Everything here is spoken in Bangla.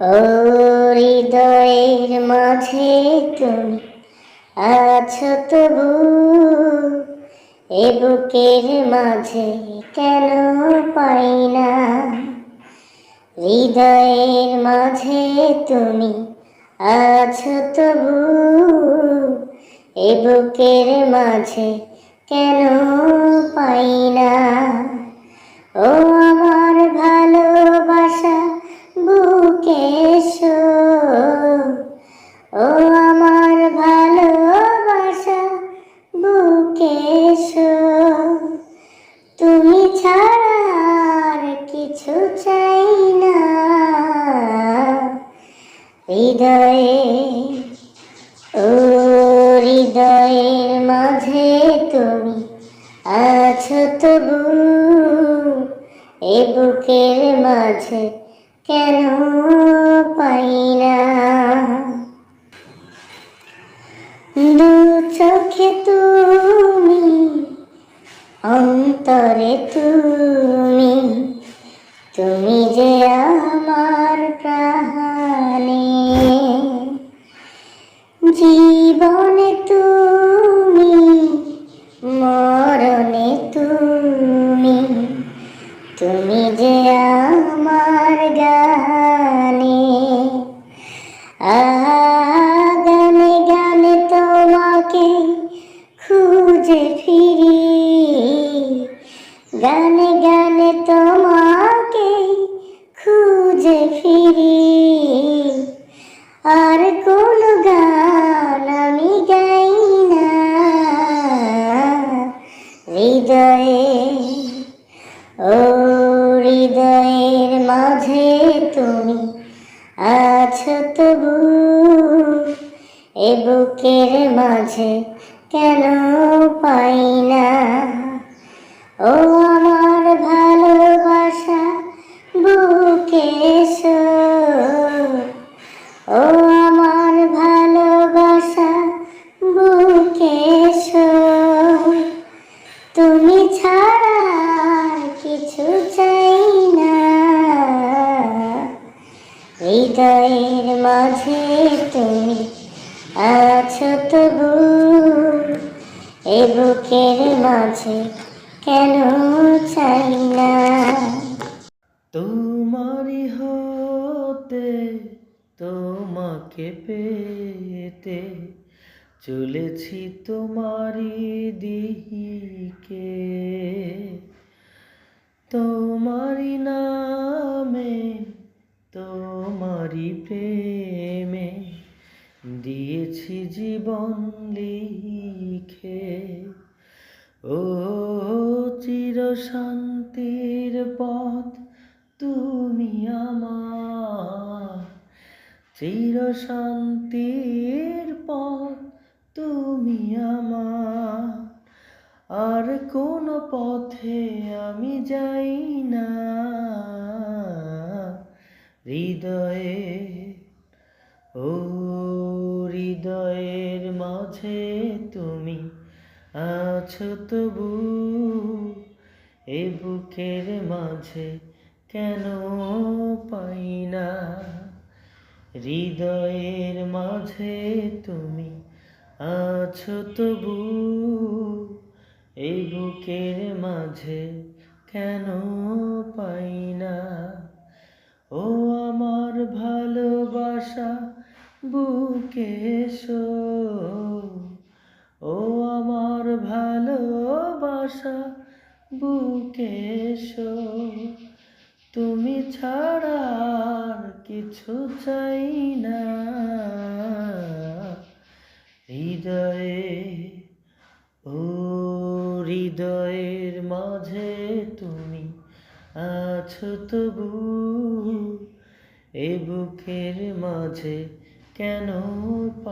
ও হৃদয়ের মাঝে তুমি আছো তবু, এ বুকের মাঝে কেন পাই না? হৃদয়ের মাঝে তুমি আছো তবু, এ বুকের মাঝে কেন পাই না? ও আমার হৃদয়ে, ও হৃদয়ের মাঝে তুমি আছো তবু, এ বুকের মাঝে কেন পাই না? দু চোখে তুমি, অন্তরে তুমি তুমি যে আমার জীবনে তুমি মরণে তুমি তুমি যে আমার গানে গানে গানে তোমাকে খুঁজে ফিরি ও হৃদয়ের মাঝে তুমি আছো তবু এ বুকের মাঝে কেন পাই না? ও আমার হৃদয়ের মাঝে তুমি আছো তবু এ বুকের মাঝে কেন চাই না? তোমারই হতে তোমাকে পেতে চলেছি তোমারই দিকে। তোমারই নামে তোমারই প্রেমে দিয়েছি জীবন লিখে। ও চির শান্তির পথ তুমি আমার। চির শান্তির পথ তুমি আমার। আর কোন পথে আমি যাই না। হৃদয়ে, ও হৃদয়ের মাঝে তুমি আছো তবু এ বুকের মাঝে কেন পাই না? হৃদয়ের মাঝে তুমি আছো তবু এই বুকের মাঝে কেন পাই না? এসো ও আমার ভালোবাসা বুকে এসো তুমি ছাড়া আর কিছু চাই না। হৃদয়ে, ও হৃদয়ের মাঝে তুমি আছো তবু, এ বুকের মাঝে কেন পাই না